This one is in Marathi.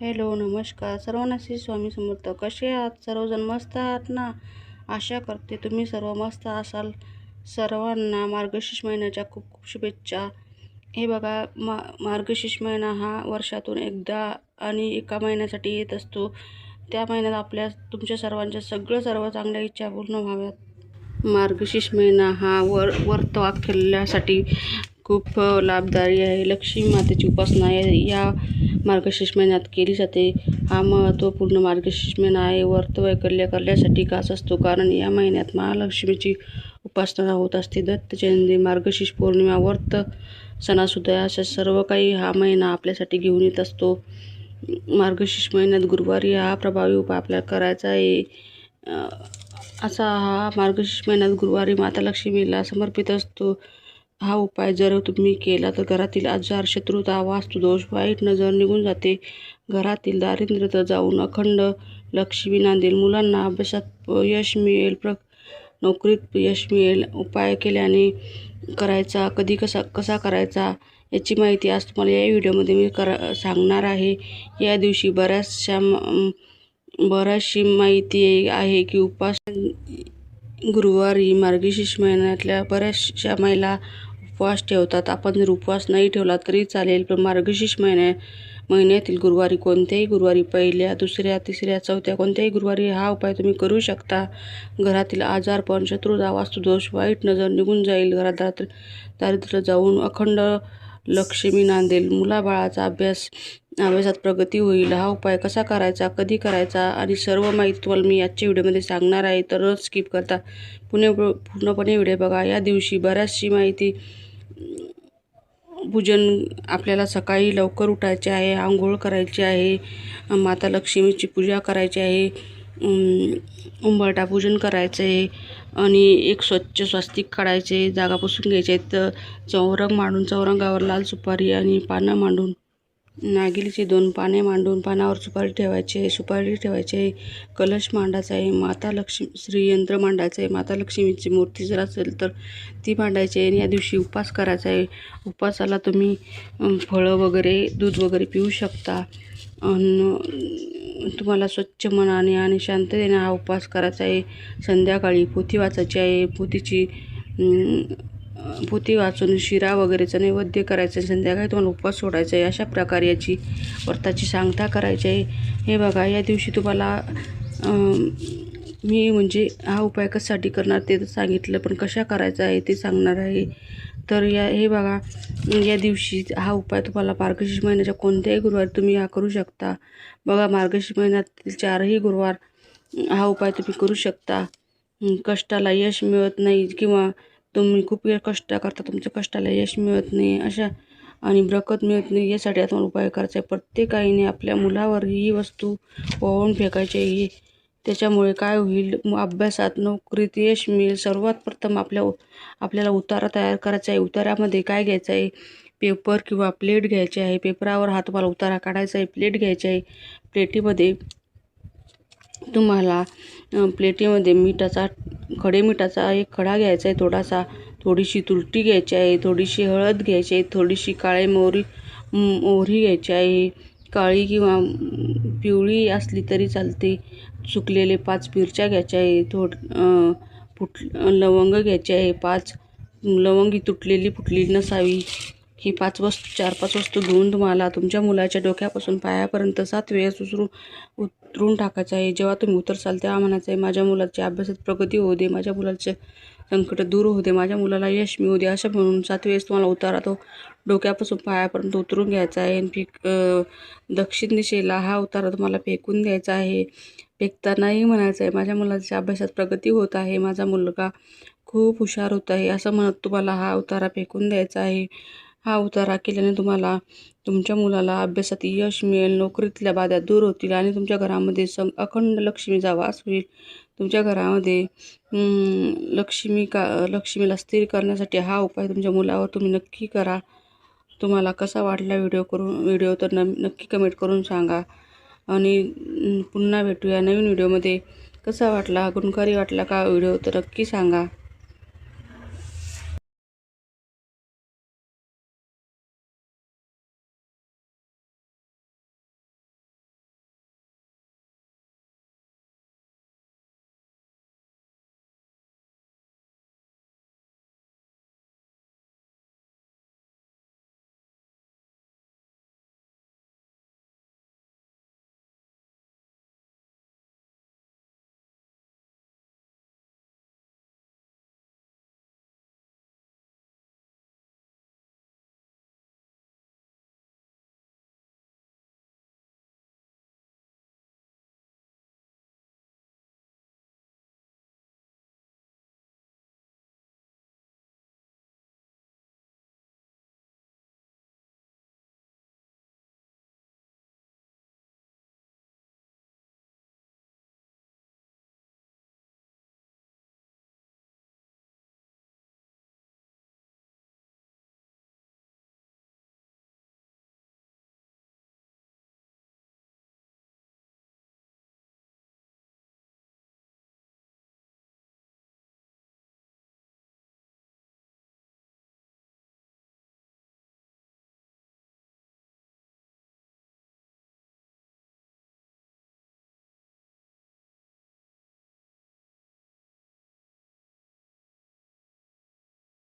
हॅलो नमस्कार. सर्वांना श्री स्वामी समर्थ. कसे आहात? सर्वजण मस्त आहात ना? आशा करते तुम्ही सर्व मस्त असाल. सर्वांना मार्गशीर्ष महिन्याच्या खूप खूप शुभेच्छा. हे बघा मा मार्गशीर्ष महिना हा वर्षातून एकदा आणि एका महिन्यासाठी येत असतो. त्या महिन्यात आपल्या तुमच्या सर्वांच्या सगळं सर्व चांगल्या इच्छा पूर्ण व्हाव्यात. मार्गशीर्ष महिना हा वर वर्त केल्यासाठी खूप लाभदायी आहे. लक्ष्मी मातेची उपासना या या मार्गशीर्ष महिन्यात केली जाते. हा महत्त्वपूर्ण मार्गशीर्ष महिना आहे. व्रत वैकल्य करण्यासाठी खास असतो. कारण या महिन्यात महालक्ष्मीची उपासना होत असते. दत्त जयंती मार्गशीर्ष पौर्णिमा व्रत सणासुद्धा अशा सर्व काही हा महिना आपल्यासाठी घेऊन येत असतो. मार्गशीर्ष महिन्यात गुरुवारी हा प्रभावी उपाय आपल्याला करायचा आहे. असा हा मार्गशीर्ष महिन्यात गुरुवारी माता लक्ष्मीला समर्पित असतो. हा उपाय जर तुम्ही केला तर घरातील आजार शत्रुता वास्तुदोष वाईट नजर निघून जाते. घरातील दारिद्र्यता जाऊन अखंड लक्ष्मी नांदेल मुलांना अभ्यासात यश मिळेल प्र नोकरीत यश मिळेल. उपाय केल्याने करायचा कधी कसा कसा करायचा याची माहिती आज तुम्हाला या व्हिडिओमध्ये मी करा सांगणार आहे. या दिवशी बऱ्याचशा बऱ्याचशी माहिती आहे की उपास गुरुवारी मार्गशीर्ष महिन्यातल्या बऱ्याचशा महिला उपवास ठेवतात. आपण जर उपवास नाही ठेवला तरी चालेल पण मार्गशीर्ष महिन्या महिन्यातील गुरुवारी कोणत्याही गुरुवारी पहिल्या दुसऱ्या तिसऱ्या चौथ्या कोणत्याही गुरुवारी हा उपाय तुम्ही करू शकता. घरातील आजारपण शत्रुता वास्तुदोष वाईट नजर निघून जाईल. घरात दारिद्र दारिद्र्य जाऊन अखंड लक्ष्मी नांदेल. मुलाबाळाचा अभ्यास अभ्यासात प्रगती होईल. हा उपाय कसा करायचा कधी करायचा आणि सर्व माहिती तुम्हाला मी आजच्या व्हिडिओमध्ये सांगणार आहे. तर स्किप करता. पुणे पूर्णपणे व्हिडिओ बघा. या दिवशी बऱ्याचशी माहिती पूजन आपल्याला सकाळी लवकर उठायचे आहे आंघोळ करायची आहे माता लक्ष्मीची पूजा करायची आहे उंबरटा पूजन करायचं आहे आणि एक स्वच्छ स्वस्तिक काढायचे जागा पुसून घ्यायचे आहेत. चौरंग मांडून चौरंगावर लाल सुपारी आणि पानं मांडून नागिलीचे दोन पाने मांडून पानावर सुपारी ठेवायचे सुपारी ठेवायचे कलश मांडायचा आहे माता लक्ष्मी श्रीयंत्र मांडायचं आहे माता लक्ष्मीची मूर्ती जर असेल तर ती मांडायची आहे आणि या दिवशी उपवास करायचा आहे. उपवासाला तुम्ही फळं वगैरे दूध वगैरे पिऊ शकता. तुम्हाला स्वच्छ मनाने आणि शांततेने हा उपवास करायचा आहे. संध्याकाळी पोथी वाचायची आहे. पोथीची पोती वाचून शिरा वगैरेचं नैवेद्य करायचं आहे संध्याकाळी तुम्हाला उपवास सोडायचा आहे अशा प्रकारे याची व्रताची सांगता करायची आहे. हे बघा या दिवशी तुम्हाला मी म्हणजे हा उपाय कशासाठी करणार ते तर सांगितलं पण कशा करायचा आहे ते सांगणार आहे. तर या हे बघा या दिवशी हा उपाय तुम्हाला मार्गशीर्ष महिन्याच्या कोणत्याही गुरुवारी तुम्ही हा करू शकता. बघा मार्गशीर्ष महिन्यातील चारही गुरुवार हा उपाय तुम्ही करू शकता. कष्टाला यश मिळत नाही किंवा तुम्ही खूप वेळ कष्ट करता तुमच्या कष्टाला यश मिळत नाही अशा आणि बरकत मिळत नाही यासाठी आपण उपाय करायचा. आहे प्रत्येकाने आपल्या मुलावर ही वस्तू वाहून फेकायची आहे. त्याच्यामुळे काय होईल? अभ्यासात नोकरीत यश मिळेल. सर्वात प्रथम आपल्या आपल्याला उतारा तयार करायचा आहे. उतारामध्ये काय घ्यायचं आहे? पेपर किंवा प्लेट घ्यायची आहे. पेपरावर हा तुम्हाला उतारा काढायचा आहे. प्लेट घ्यायची आहे. प्लेटीमध्ये तुम्हाला प्लेटीमध्ये मिठाचा खडे मिठाचा एक खडा घ्यायचा आहे थोडासा थोडीशी तुरटी घ्यायची आहे थोडीशी हळद घ्यायची आहे थोडीशी काळी मोहरी मोहरी घ्यायची आहे काळी किंवा पिवळी असली तरी चालते. सुकलेले पाच मिरच्या घ्यायच्या आहे थोड फुट लवंग घ्यायचे आहे पाच लवंगी तुटलेली फुटलेली नसावी. ही पाच वस्तू चार पाच वस्तू घेऊन तुम्हाला तुमच्या मुलाच्या डोक्यापासून पायापर्यंत सात वेळेस उचरून उतरून टाकायचं आहे. जेव्हा तुम्ही उतरसाल तेव्हा म्हणायचं आहे माझ्या मुलाची अभ्यासात प्रगती होऊ दे माझ्या मुलाचे संकट दूर होऊ दे माझ्या मुलाला यश मिळू दे असं म्हणून सात वेळेस तुम्हाला उतारा तो डोक्यापासून पायापर्यंत उतरून घ्यायचा आहे. आणि फेक दक्षिण दिशेला हा उतारा तुम्हाला फेकून द्यायचा आहे. फेकतानाही म्हणायचं आहे माझ्या मुलाच्या अभ्यासात प्रगती होत आहे माझा मुलगा खूप हुशार होत आहे असं म्हणत तुम्हाला हा उतारा फेकून द्यायचा आहे. हा उतारा केल्याने तुम्हाला तुमच्या मुलाला अभ्यासात यश मिळेल नोकरीतल्या बाधा दूर होतील आणि तुमच्या घरामध्ये सं अखंड लक्ष्मीचा वास होईल. तुमच्या घरामध्ये लक्ष्मी का लक्ष्मीला स्थिर करण्यासाठी हा उपाय तुमच्या मुलावर तुम्ही नक्की करा. तुम्हाला कसा वाटला व्हिडिओ करून व्हिडिओ तर न नक्की कमेंट करून सांगा. आणि पुन्हा भेटूया नवीन व्हिडिओमध्ये. कसा वाटला? गुणकारी वाटला का व्हिडिओ? तर नक्की सांगा.